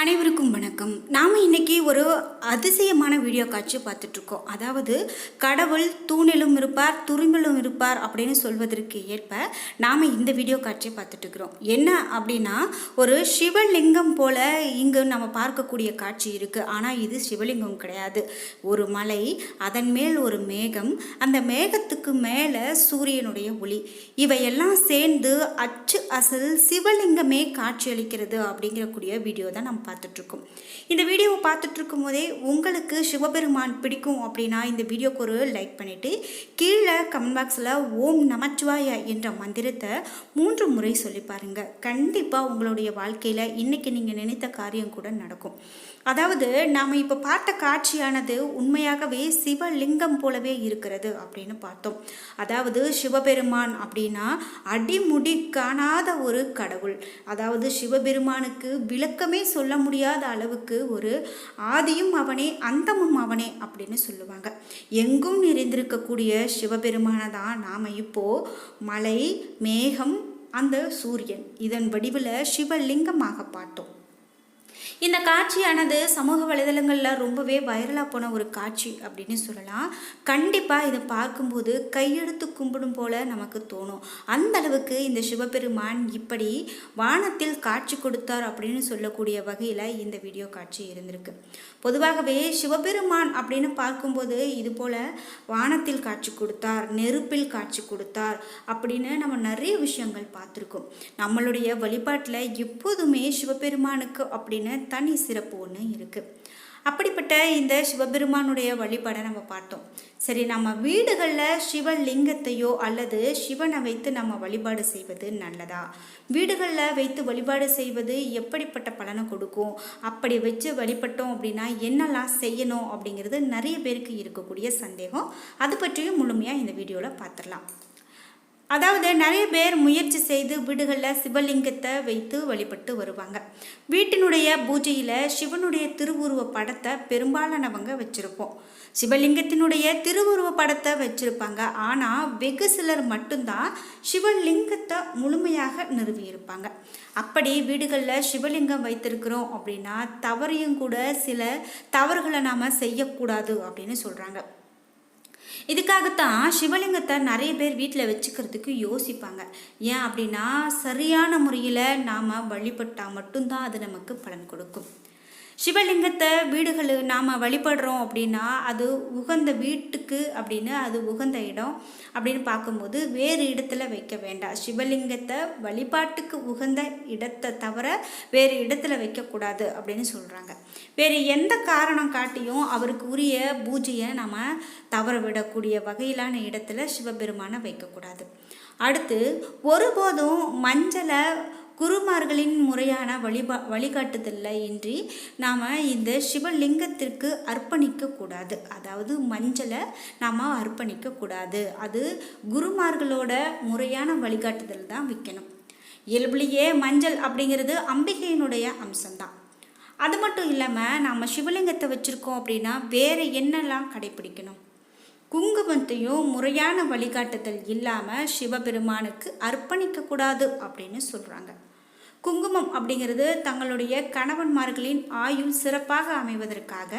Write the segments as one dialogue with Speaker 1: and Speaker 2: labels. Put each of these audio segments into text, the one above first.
Speaker 1: அனைவருக்கும் வணக்கம். நாம் இன்றைக்கி ஒரு அதிசயமான வீடியோ காட்சி பார்த்துட்ருக்கோம். அதாவது கடவுள் தூணிலும் இருப்பார் துரும்பிலும் இருப்பார் அப்படின்னு சொல்வதற்கு ஏற்ப நாம் இந்த வீடியோ காட்சியை பார்த்துட்ருக்குறோம். என்ன அப்படின்னா ஒரு சிவலிங்கம் போல் இங்கு நம்ம பார்க்கக்கூடிய காட்சி இருக்குது ஆனால் இது சிவலிங்கம் கிடையாது. ஒரு மலை அதன் மேல் ஒரு மேகம் அந்த மேகத்துக்கு மேலே சூரியனுடைய ஒளி. இவையெல்லாம் சேர்ந்து அச்சு அசல் சிவலிங்கமே காட்சியளிக்கிறது அப்படிங்கிறக்கூடிய வீடியோ தான் நம்ம பார்த்துட்ருக்கோம். இந்த வீடியோவை பார்த்துட்ருக்கும் போதே உங்களுக்கு சிவபெருமான் பிடிக்கும் அப்படின்னா இந்த வீடியோக்கு ஒரு லைக் பண்ணிவிட்டு கீழே கமெண்ட் பாக்ஸில் ஓம் நமச்சிவாய என்ற மந்திரத்தை மூன்று முறை சொல்லி பாருங்கள் கண்டிப்பாக உங்களுடைய வாழ்க்கையில் இன்றைக்கி நீங்கள் நினைத்த காரியம் கூட நடக்கும். அதாவது நாம் இப்போ பார்த்த காட்சியானது உண்மையாகவே சிவலிங்கம் போலவே இருக்கிறது அப்படின்னு பார்த்தோம். அதாவது சிவபெருமான் அப்படின்னா அடிமுடி காணாத ஒரு கடவுள். அதாவது சிவபெருமானுக்கு விளக்கமே சொல்ல முடியாத அளவுக்கு ஒரு ஆதியும் அவனே அந்தமும் அவனே அப்படின்னு சொல்லுவாங்க. எங்கும் நிறைந்திருக்கக்கூடிய சிவபெருமானை தான் நாம் இப்போ மலை மேகம் அந்த சூரியன். இதன் வடிவில் சிவலிங்கமாக பார்த்தோம். இந்த காட்சியானது சமூக வலைதளங்களில் ரொம்பவே வைரலாக போன ஒரு காட்சி அப்படின்னு சொல்லலாம். கண்டிப்பாக இதை பார்க்கும்போது கையெடுத்து கும்பிடும் போல நமக்கு தோணும். அந்த அளவுக்கு இந்த சிவபெருமான் இப்படி வானத்தில் காட்சி கொடுத்தார் அப்படின்னு சொல்லக்கூடிய வகையில் இந்த வீடியோ காட்சி இருந்திருக்கு. பொதுவாகவே சிவபெருமான் அப்படின்னு பார்க்கும்போது இது போல் வானத்தில் காட்சி கொடுத்தார் நெருப்பில் காட்சி கொடுத்தார் அப்படின்னு நம்ம நிறைய விஷயங்கள் பார்த்துருக்கோம். நம்மளுடைய வழிபாட்டில் எப்போதுமே சிவபெருமானுக்கு அப்படின்னு தனி சிறப்பு ஒன்று இருக்குது அப்படிப்பட்ட இந்த சிவபெருமானுடைய வழிபாடை நம்ம பார்த்தோம். சரி நம்ம வீடுகளில் சிவலிங்கத்தையோ அல்லது சிவனை வைத்து நம்ம வழிபாடு செய்வது நல்லதா? வீடுகளில் வைத்து வழிபாடு செய்வது எப்படிப்பட்ட பலனை கொடுக்கும்? அப்படி வச்சு வழிபட்டோம் அப்படின்னா என்னெல்லாம் செய்யணும் அப்படிங்கிறது நிறைய பேருக்கு இருக்கக்கூடிய சந்தேகம். அது பற்றியும் முழுமையாக இந்த வீடியோவில் பார்த்துடலாம். அதாவது நிறைய பேர் முயற்சி செய்து வீடுகளில் சிவலிங்கத்தை வைத்து வழிபட்டு வருவாங்க. வீட்டினுடைய பூஜையில் சிவனுடைய திருவுருவ படத்தை பெரும்பாலானவங்க வச்சுருப்போம். சிவலிங்கத்தினுடைய திருவுருவ படத்தை வச்சுருப்பாங்க. ஆனால் வெகு சிலர் மட்டும்தான் சிவலிங்கத்தை முழுமையாக நிறுவியிருப்பாங்க. அப்படி வீடுகளில் சிவலிங்கம் வைத்திருக்கிறோம் அப்படின்னா தவறையும் கூட சில தவறுகளை நாம் செய்யக்கூடாது அப்படின்னு சொல்கிறாங்க இதுக்காகத்தான் சிவலிங்கத்தை நிறைய பேர் வீட்டில் வச்சுக்கிறதுக்கு யோசிப்பாங்க. ஏன் அப்படின்னா சரியான முறையில் நாம் வழிபட்டால் மட்டும்தான் அது நமக்கு பலன் கொடுக்கும். சிவலிங்கத்தை வீடுகள் நாம் வழிபடுறோம் அப்படின்னா அது உகந்த வீட்டுக்கு அப்படின்னு அது உகந்த இடம் அப்படின்னு பார்க்கும்போது வேறு இடத்துல வைக்க வேண்டாம். சிவலிங்கத்தை வழிபாட்டுக்கு உகந்த இடத்தை தவிர வேறு இடத்துல வைக்கக்கூடாது அப்படின்னு சொல்கிறாங்க வேறு எந்த காரணம் காட்டியும் அவருக்கு உரிய பூஜையை நம்ம தவற விடக்கூடிய வகையிலான இடத்துல சிவபெருமானை வைக்கக்கூடாது. அடுத்து ஒருபோதும் மஞ்சளை குருமார்களின் முறையான வழிபா வழிகாட்டுதலில் இன்றி நாம் இந்த சிவலிங்கத்திற்கு அர்ப்பணிக்கக்கூடாது அதாவது மஞ்சளை நாம் அர்ப்பணிக்கக்கூடாது அது குருமார்களோட முறையான வழிகாட்டுதல் தான் விற்கணும் இயல்புலேயே மஞ்சள் அப்படிங்கிறது அம்பிகையினுடைய அம்சம்தான். அது மட்டும் இல்லாமல் நாம் சிவலிங்கத்தை வச்சுருக்கோம் அப்படின்னா வேறு என்னெல்லாம் கடைப்பிடிக்கணும்? குங்குமத்தையும் முறையான வழிகாட்டுதல் இல்லாமல் சிவபெருமானுக்கு அர்ப்பணிக்கக்கூடாது அப்படின்னு சொல்கிறாங்க குங்குமம் அப்படிங்கிறது தங்களுடைய கணவன்மார்களின் ஆயுள் சிறப்பாக அமைவதற்காக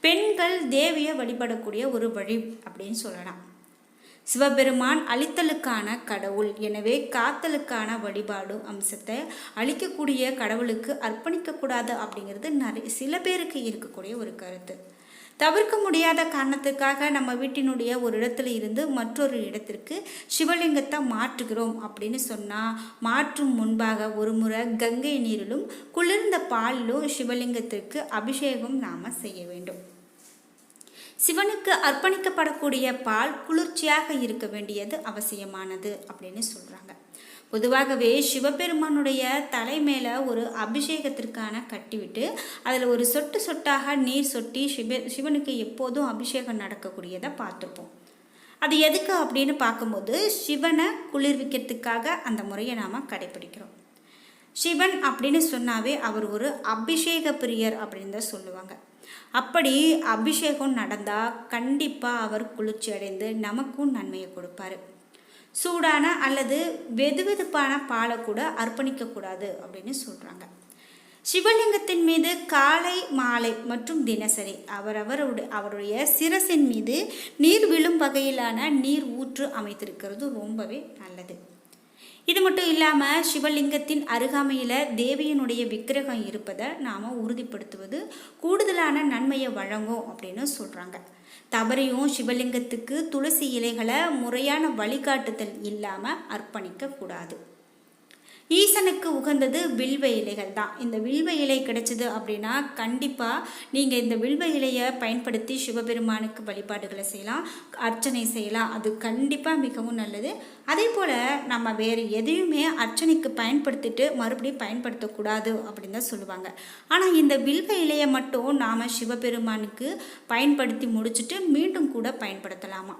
Speaker 1: பெண்கள் தேவியை வழிபடக்கூடிய ஒரு வழி அப்படின்னு சொல்லலாம். சிவபெருமான் அழித்தலுக்கான கடவுள். எனவே காத்தலுக்கான வழிபாடு அம்சத்தை அழிக்கக்கூடிய கடவுளுக்கு அர்ப்பணிக்கக்கூடாது அப்படிங்கிறது நிறைய சில பேருக்கு இருக்கக்கூடிய ஒரு கருத்து. தவிர்க்க முடியாத காரணத்துக்காக நம்ம வீட்டினுடைய ஒரு இடத்துல இருந்து மற்றொரு இடத்திற்கு சிவலிங்கத்தை மாற்றுகிறோம் அப்படின்னு சொன்னால் மாற்றும் முன்பாக ஒரு முறை கங்கை நீரிலும் குளிர்ந்த பாலிலும் சிவலிங்கத்திற்கு அபிஷேகம் நாம் செய்ய வேண்டும். சிவனுக்கு அர்ப்பணிக்கப்படக்கூடிய பால் குளிர்ச்சியாக இருக்க வேண்டியது அவசியமானது அப்படின்னு சொல்கிறாங்க பொதுவாகவே சிவபெருமானுடைய தலை மேலே ஒரு அபிஷேகத்திற்கான கட்டிவிட்டு அதில் ஒரு சொட்டு சொட்டாக நீர் சொட்டி சிவ சிவனுக்கு எப்போதும் அபிஷேகம் நடக்கக்கூடியதை பார்த்துருப்போம். அது எதுக்கு அப்படின்னு பார்க்கும்போது சிவனை குளிர்விக்கிறதுக்காக அந்த முறையை நாம் கடைபிடிக்கிறோம். சிவன் அப்படின்னு சொன்னாவே அவர் ஒரு அபிஷேக பிரியர் அப்படின்னு தான் சொல்லுவாங்க. அப்படி அபிஷேகம் நடந்தால் கண்டிப்பாக அவர் குளிர்ச்சி அடைந்து நமக்கும் நன்மையை கொடுப்பாரு. சூடான அல்லது வெதுவெதுப்பான பாலை கூட அர்ப்பணிக்கக்கூடாது அப்படின்னு சொல்கிறாங்க சிவலிங்கத்தின் மீது காலை மாலை மற்றும் தினசரி அவரவருடைய அவருடைய சிரசின் மீது நீர் விழும் வகையிலான நீர் ஊற்று அமைத்திருக்கிறது ரொம்பவே நல்லது. இது மட்டும் இல்லாமல் சிவலிங்கத்தின் அருகாமையில் தேவியனுடைய விக்கிரகம் இருப்பதை நாம் உறுதிப்படுத்துவது கூடுதலான நன்மையை வழங்கும் அப்படின்னு சொல்கிறாங்க தவறையும் சிவலிங்கத்துக்கு துளசி இலைகளை முறையான வழிகாட்டுதல் இல்லாமல் அர்ப்பணிக்கக்கூடாது ஈசனுக்கு உகந்தது வில்வ இலைகள் தான். இந்த வில்வ இலை கிடைச்சது அப்படின்னா கண்டிப்பாக நீங்கள் இந்த வில்வ இலையை பயன்படுத்தி சிவபெருமானுக்கு வழிபாடுகளை செய்யலாம் அர்ச்சனை செய்யலாம். அது கண்டிப்பாக மிகவும் நல்லது. அதே போல் நம்ம வேறு எதையுமே அர்ச்சனைக்கு பயன்படுத்திட்டு மறுபடியும் பயன்படுத்தக்கூடாது அப்படின்னு தான் சொல்லுவாங்க. ஆனால் இந்த வில்வ இலையை மட்டும் நாம் சிவபெருமானுக்கு பயன்படுத்தி முடிச்சுட்டு மீண்டும் கூட பயன்படுத்தலாமா?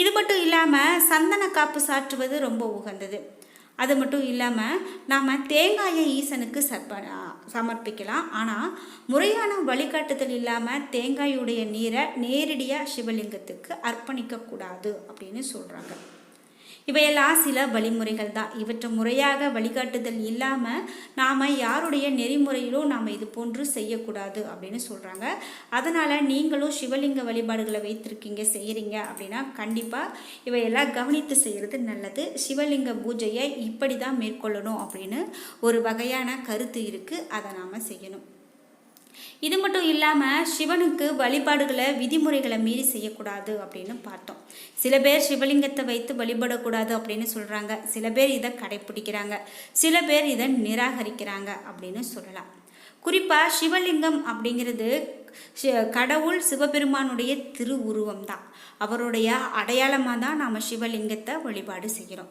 Speaker 1: இது மட்டும் இல்லாமல் சந்தன காப்பு சாற்றுவது ரொம்ப உகந்தது. அது மட்டும் இல்லாமல் நாம் தேங்காயை ஈசனுக்கு சப்ப சமர்ப்பிக்கலாம். ஆனால் முறையான வழிகாட்டுதல் இல்லாமல் தேங்காயுடைய நீரை நேரடியாக சிவலிங்கத்துக்கு அர்ப்பணிக்கக்கூடாது அப்படின்னு சொல்கிறாங்க இவையெல்லாம் சில வழிமுறைகள் தான் இவற்றை முறையாக வழிகாட்டுதல் இல்லாமல் நாம் யாருடைய நெறிமுறையிலும் நாம் இது போன்று செய்யக்கூடாது அப்படின்னு சொல்கிறாங்க அதனால் நீங்களும் சிவலிங்க வழிபாடுகளை வைத்திருக்கீங்க செய்கிறீங்க அப்படின்னா கண்டிப்பாக இவையெல்லாம் கவனித்து செய்கிறது நல்லது. சிவலிங்க பூஜையை இப்படி தான் மேற்கொள்ளணும் அப்படின்னு ஒரு வகையான கருத்து இருக்குது அதை நாம் செய்யணும். இது மட்டும் இல்லாமல் சிவனுக்கு வழிபாடுகளை விதிமுறைகளை மீறி செய்யக்கூடாது அப்படின்னு பார்த்தோம். சில பேர் சிவலிங்கத்தை வைத்து வழிபடக்கூடாது அப்படின்னு சொல்கிறாங்க சில பேர் இதை கடைப்பிடிக்கிறாங்க. சில பேர் இதை நிராகரிக்கிறாங்க அப்படின்னு சொல்லலாம். குறிப்பாக சிவலிங்கம் அப்படிங்கிறது கடவுள் சிவபெருமானுடைய திரு உருவம் தான் அவருடைய அடையாளமாக தான் நாம் சிவலிங்கத்தை வழிபாடு செய்கிறோம்.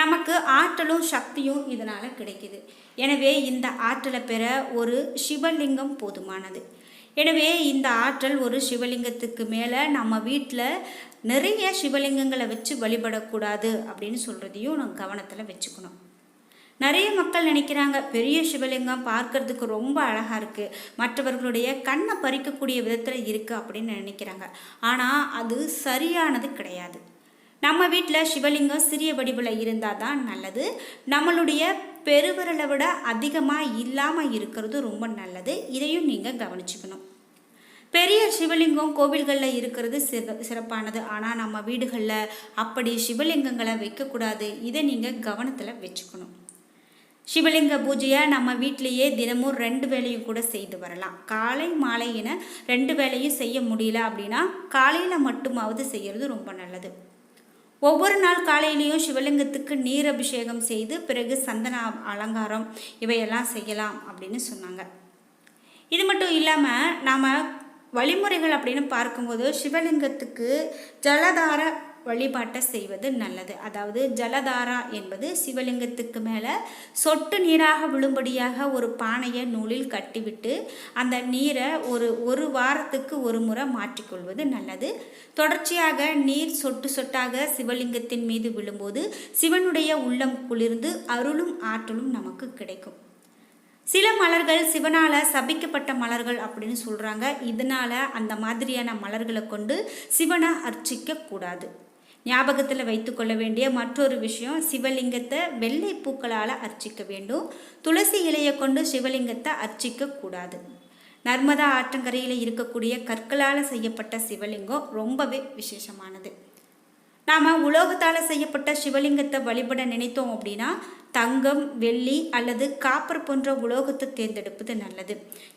Speaker 1: நமக்கு ஆற்றலும் சக்தியும் இதனால் கிடைக்குது. எனவே இந்த ஆற்றலை பெற ஒரு சிவலிங்கம் போதுமானது. எனவே இந்த ஆற்றல் ஒரு சிவலிங்கத்துக்கு மேலே நம்ம வீட்டில் நிறைய சிவலிங்கங்களை வச்சு வழிபடக்கூடாது அப்படின்னு சொல்கிறதையும் நம்ம கவனத்தில் வச்சுக்கணும். நிறைய மக்கள் நினைக்கிறாங்க பெரிய சிவலிங்கம் பார்க்கறதுக்கு ரொம்ப அழகாக இருக்குது மற்றவர்களுடைய கண்ணை பறிக்கக்கூடிய விதத்தில் இருக்குது அப்படின்னு நினைக்கிறாங்க. ஆனால் அது சரியானது கிடையாது. நம்ம வீட்டில் சிவலிங்கம் சிறிய வடிவில் இருந்தால் தான் நல்லது. நம்மளுடைய பெருவிரலை விட அதிகமாக இல்லாமல் இருக்கிறது ரொம்ப நல்லது. இதையும் நீங்கள் கவனிச்சுக்கணும். பெரிய சிவலிங்கம் கோவில்களில் இருக்கிறது சிற சிறப்பானது. ஆனால் நம்ம வீடுகளில் அப்படி சிவலிங்கங்களை வைக்கக்கூடாது. இதை நீங்கள் கவனத்தில் வச்சுக்கணும். சிவலிங்க பூஜையை நம்ம வீட்டிலேயே தினமும் ரெண்டு வேலையும் கூட செய்து வரலாம். காலை மாலை என ரெண்டு வேலையும் செய்ய முடியல அப்படின்னா காலையில் மட்டுமாவது செய்கிறது ரொம்ப நல்லது. ஒவ்வொரு நாள் காலையிலையும் சிவலிங்கத்துக்கு நீர் அபிஷேகம் செய்து பிறகு சந்தன அலங்காரம் இவையெல்லாம் செய்யலாம் அப்படின்னு சொன்னாங்க. இது மட்டும் இல்லாமல் நாம் வழிமுறைகள் அப்படின்னு பார்க்கும்போது சிவலிங்கத்துக்கு ஜலதார வழிபாட்டை செய்வது நல்லது. அதாவது ஜலதாரா என்பது சிவலிங்கத்துக்கு மேலே சொட்டு நீராக விழும்படியாக ஒரு பானையை நூலில் கட்டிவிட்டு அந்த நீரை ஒரு ஒரு வாரத்துக்கு ஒரு முறை மாற்றிக்கொள்வது நல்லது. தொடர்ச்சியாக நீர் சொட்டு சொட்டாக சிவலிங்கத்தின் மீது விழும்போது சிவனுடைய உள்ளம் குளிர்ந்து அருளும் ஆற்றலும் நமக்கு கிடைக்கும். சில மலர்கள் சிவனால் சபிக்கப்பட்ட மலர்கள் அப்படின்னு சொல்கிறாங்க இதனால் அந்த மாதிரியான மலர்களை கொண்டு சிவனை அர்ச்சிக்க கூடாது. ஞாபகத்தில் வைத்துக்கொள்ள வேண்டிய மற்றொரு விஷயம் சிவலிங்கத்தை வெள்ளை பூக்களால் அர்ச்சிக்க வேண்டும். துளசி இலையை கொண்டு சிவலிங்கத்தை அர்ச்சிக்க கூடாது. நர்மதா ஆற்றங்கரையில் இருக்கக்கூடிய கற்களால் செய்யப்பட்ட சிவலிங்கம் ரொம்பவே விசேஷமானது. நாம் உலோகத்தால் செய்யப்பட்ட சிவலிங்கத்தை வழிபட நினைத்தோம் அப்படின்னா தங்கம் வெள்ளி அல்லது காப்பர் போன்ற உலோகத்தை தேர்ந்தெடுப்பது நல்லது.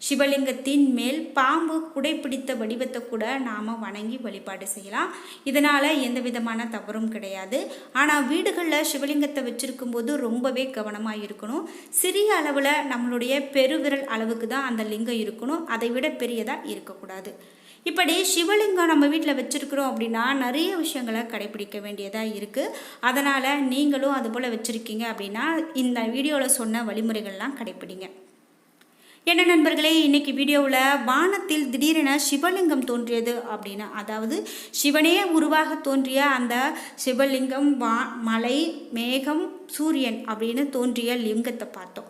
Speaker 1: சிவலிங்கத்தின் மேல் பாம்பு குடைப்பிடித்த வடிவத்தை கூட நாம் வணங்கி வழிபாடு செய்யலாம். இதனால் எந்த விதமான தவறும் கிடையாது. ஆனால் வீடுகளில் சிவலிங்கத்தை வச்சுருக்கும் போது ரொம்பவே கவனமாக இருக்கணும். சிறிய அளவில் நம்மளுடைய பெருவிரல் அளவுக்கு தான் அந்த லிங்கம் இருக்கணும். அதை விட பெரியதாக இருக்கக்கூடாது. இப்படி சிவலிங்கம் நம்ம வீட்டில் வச்சுருக்குறோம் அப்படின்னா நிறைய விஷயங்களை கடைபிடிக்க வேண்டியதாக இருக்குது அதனால் நீங்களும் அதுபோல் வச்சுருக்கீங்க அப்படின்னா இந்த வீடியோவில் சொன்ன வழிமுறைகள்லாம் கடைப்பிடிங்க என்ன நண்பர்களே இன்றைக்கி வீடியோவில் வானத்தில் திடீரென சிவலிங்கம் தோன்றியது அப்படின்னு அதாவது சிவனே உருவாக தோன்றிய அந்த சிவலிங்கம் வா மலை மேகம் சூரியன் அப்படின்னு தோன்றிய லிங்கத்தை பார்த்தோம்.